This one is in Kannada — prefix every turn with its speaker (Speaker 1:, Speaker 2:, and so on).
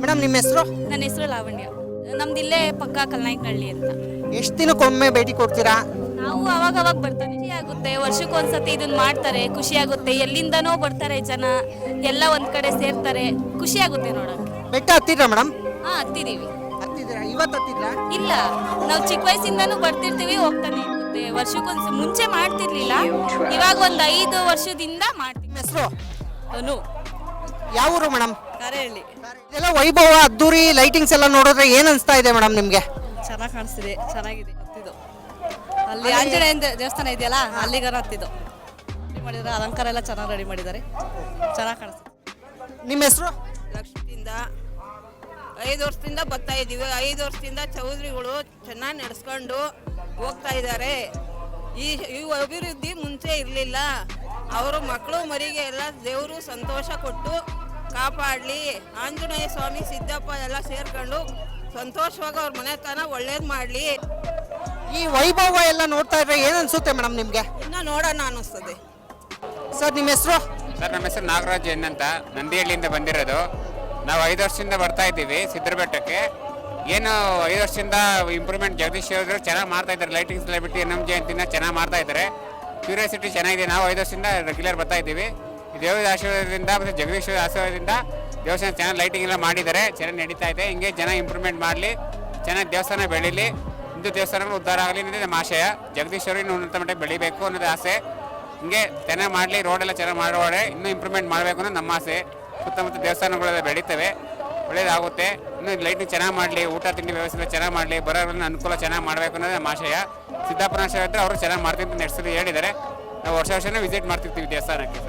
Speaker 1: ಮೇಡಮ್ ನಿಮ್ಮ ಹೆಸರು?
Speaker 2: ನನ್ನ ಹೆಸರು ಲಾವಣ್ಯ. ನಮ್ದು ಇಲ್ಲೇ ಪಕ್ಕ ಕಲ್ನಾಯ್ಕಳ್ಳಿ ಅಂತ.
Speaker 1: ಎಷ್ಟು ದಿನಕ್ಕೊಮ್ಮೆ ಭೇಟಿ ಕೊಡ್ತೀರಾ?
Speaker 2: ನಾವು ಅವಾಗ ಅವಾಗ ಬರ್ತಾನೆ ಖುಷಿ ಆಗುತ್ತೆ. ವರ್ಷಕ್ಕೊಂದ್ಸತಿ ಇದನ್ನ ಮಾಡ್ತಾರೆ. ಖುಷಿ ಆಗುತ್ತೆ. ಎಲ್ಲಿಂದನೋ ಬರ್ತಾರೆ ಜನ. ಎಲ್ಲ ಒಂದ್ ಕಡೆ ಸೇರ್ತಾರೆ. ಖುಷಿ ಆಗುತ್ತೆ ನೋಡಕ್ಕೆ
Speaker 1: ಬೆಟ್ಟ ಹತ್ತಿದ್ರಾ ಮೇಡಮ್?
Speaker 2: ಹಾ ಹತ್ತಿದೀವಿ.
Speaker 1: ಹತ್ತಿದ್ದೀರಾ? ಇವತ್ತು ಹತ್ತಿದ್ರಾ?
Speaker 2: ಇಲ್ಲ. ನಾವು ಚಿಕ್ಕ ವಯಸ್ಸಿಂದನೂ ಬರ್ತಿರ್ತೀವಿ ಹೋಗ್ತಾನೆ ಇರುತ್ತೆ. ವರ್ಷಕ್ಕೊಂದ್ಸ ಮುಂಚೆ ಮಾಡ್ತಿರ್ಲಿಲ್ಲ. ಇವಾಗ ಒಂದ್ ಐದು ವರ್ಷದಿಂದ ಮಾಡ್ತೀವಿ.
Speaker 1: ಹೆಸರು?
Speaker 2: ಅನು.
Speaker 1: ಯಾವ ಊರು ಮೇಡಮ್?
Speaker 2: ಕರೆಹಳ್ಳಿ.
Speaker 1: ಇದೆಲ್ಲ ವೈಭವ ಅದ್ದೂರಿ ಲೈಟಿಂಗ್ಸ್ ಎಲ್ಲ ನೋಡಿದ್ರೆ ಏನ್ ಅನ್ಸ್ತಾ ಇದೆ ಮೇಡಮ್ ನಿಮ್ಗೆ?
Speaker 3: ಚೆನ್ನಾಗಿ ಕಾಣಿಸ್ತಿದೆ ಚೆನ್ನಾಗಿದೆ ಹತ್ತಿದ್ದು. ಅಲ್ಲಿ ಆಂಜನೇಯ ದೇವಸ್ಥಾನ ಇದೆಯಲ್ಲ ಅಲ್ಲಿಗಾರ ಹತ್ತಿದ್ದು. ರೆಡಿ ಮಾಡಿದ್ದಾರೆ ಅಲಂಕಾರ ಎಲ್ಲ ಚೆನ್ನಾಗಿ ರೆಡಿ ಮಾಡಿದ್ದಾರೆ ಚೆನ್ನಾಗಿ ಕಾಣಿಸ್ತಿದೆ.
Speaker 1: ನಿಮ್ಮ ಹೆಸರು?
Speaker 4: ಲಕ್ಷದಿಂದ ಐದು ವರ್ಷದಿಂದ ಬರ್ತಾ ಇದ್ದೀವಿ ಐದು ವರ್ಷದಿಂದ ಚೌಧರಿಗಳು ಚೆನ್ನಾಗಿ ನಡೆಸ್ಕೊಂಡು ಹೋಗ್ತಾ ಇದ್ದಾರೆ. ಈ ಈ ಅಭಿವೃದ್ಧಿ ಮುಂಚೆ ಇರಲಿಲ್ಲ. ಅವರು ಮಕ್ಕಳು ಮರಿಗೆ ಎಲ್ಲ ದೇವರು ಸಂತೋಷ ಕೊಟ್ಟು ಕಾಪಾಡಲಿ. ಆಂಜನೇಯ ಸ್ವಾಮಿ ಸಿದ್ದಪ್ಪ ಎಲ್ಲ ಸೇರ್ಕೊಂಡು ಸಂತೋಷವಾಗಿ ಅವ್ರ ಮನೆತನ ಒಳ್ಳೇದು ಮಾಡಲಿ.
Speaker 1: ಈ ವೈಭವ ಎಲ್ಲ ನೋಡ್ತಾ ಇದ್ರೆ ಏನನ್ಸುತ್ತೆ ಅನ್ಸುತ್ತೆ ಮೇಡಮ್ ನಿಮಗೆ?
Speaker 4: ಇನ್ನ ನೋಡೋಣ ಅನ್ನಿಸ್ತದೆ.
Speaker 1: ಸರ್ ನಿಮ್ಮ ಹೆಸರು?
Speaker 5: ಸರ್ ನಮ್ಮ ಹೆಸರು ನಾಗರಾಜ್ ಎನ್ ಅಂತ. ನಂದಿಹಳ್ಳಿಯಿಂದ ಬಂದಿರೋದು. ನಾವು ಐದು ವರ್ಷದಿಂದ ಬರ್ತಾ ಇದ್ದೀವಿ ಸಿದ್ದರಬೆಟ್ಟಕ್ಕೆ. ಏನು ಐದು ವರ್ಷದಿಂದ ಇಂಪ್ರೂವ್ಮೆಂಟ್ ಜಗದೀಶ್ ಅವರು ಚೆನ್ನಾಗಿ ಮಾಡ್ತಾ ಇದ್ದಾರೆ. ಲೈಟಿಂಗ್ಸ್ ಎಲ್ಲ ಬಿಟ್ಟು ಎನ್ ಎಂ ಜಯಂತಿನ ಚೆನ್ನಾಗಿ ಮಾಡ್ತಾ ಇದ್ದಾರೆ. ಕ್ಯೂರಿಯಾಸಿಟಿ ಚೆನ್ನಾಗಿದೆ. ನಾವು ಐದು ವರ್ಷದಿಂದ ರೆಗ್ಯುಲರ್ ಬರ್ತಾ ಇದ್ದೀವಿ. ದೇವರ ಆಶೀರ್ವಾದದಿಂದ ಮತ್ತು ಜಗದೀಶ್ವರ ಆಶೀರ್ವಾದದಿಂದ ದೇವಸ್ಥಾನ ಚೆನ್ನಾಗಿ ಲೈಟಿಂಗ್ ಎಲ್ಲ ಮಾಡಿದ್ದಾರೆ. ಚೆನ್ನಾಗಿ ನಡೀತಾ ಇದೆ. ಹಿಂಗೆ ಜನ ಇಂಪ್ರೂವ್ಮೆಂಟ್ ಮಾಡಲಿ. ಚೆನ್ನಾಗಿ ದೇವಸ್ಥಾನ ಬೆಳೀಲಿ. ಹಿಂದೂ ದೇವಸ್ಥಾನಗಳು ಉದ್ಧಾರ ಆಗಲಿ ಅನ್ನೋದೇ ನಮ್ಮ ಆಶಯ. ಜಗದೀಶ್ ಅವರು ಇನ್ನೂ ಉನ್ನತ ಮಟ್ಟ ಬೆಳಿಬೇಕು ಅನ್ನೋದು ಆಸೆ. ಹಿಂಗೆ ಚೆನ್ನಾಗಿ ಮಾಡಲಿ. ರೋಡೆಲ್ಲ ಚೆನ್ನಾಗಿ ಮಾಡೋಡೆ ಇನ್ನೂ ಇಂಪ್ರೂವ್ಮೆಂಟ್ ಮಾಡಬೇಕು ಅನ್ನೋದು ನಮ್ಮ ಆಸೆ. ಸುತ್ತಮುತ್ತ ದೇವಸ್ಥಾನಗಳೆಲ್ಲ ಬೆಳೀತವೆ. ಒಳ್ಳೇದಾಗುತ್ತೆ. ಇನ್ನೂ ಲೈಟಿಂಗ್ ಚೆನ್ನಾಗಿ ಮಾಡಲಿ. ಊಟ, ತಿಂಡಿ ವ್ಯವಸ್ಥೆ ಚೆನ್ನಾಗಿ ಮಾಡಲಿ. ಬರೋರನ್ನ ಅನುಕೂಲ ಚೆನ್ನಾಗಿ ಮಾಡಬೇಕು ಅನ್ನೋದು ನಮ್ಮ ಆಶಯ. ಸಿದ್ದಾಪುರ ಇದ್ದರೆ ಅವರು ಚೆನ್ನಾಗಿ ಮಾಡ್ತೀನಿ ನೆಕ್ಸ್ಟ್ ಹೇಳಿದ್ದಾರೆ ನಾವು ವರ್ಷ ವರ್ಷನೇ ವಿಸಿಟ್ ಮಾಡ್ತಿರ್ತೀವಿ ದೇವಸ್ಥಾನಕ್ಕೆ.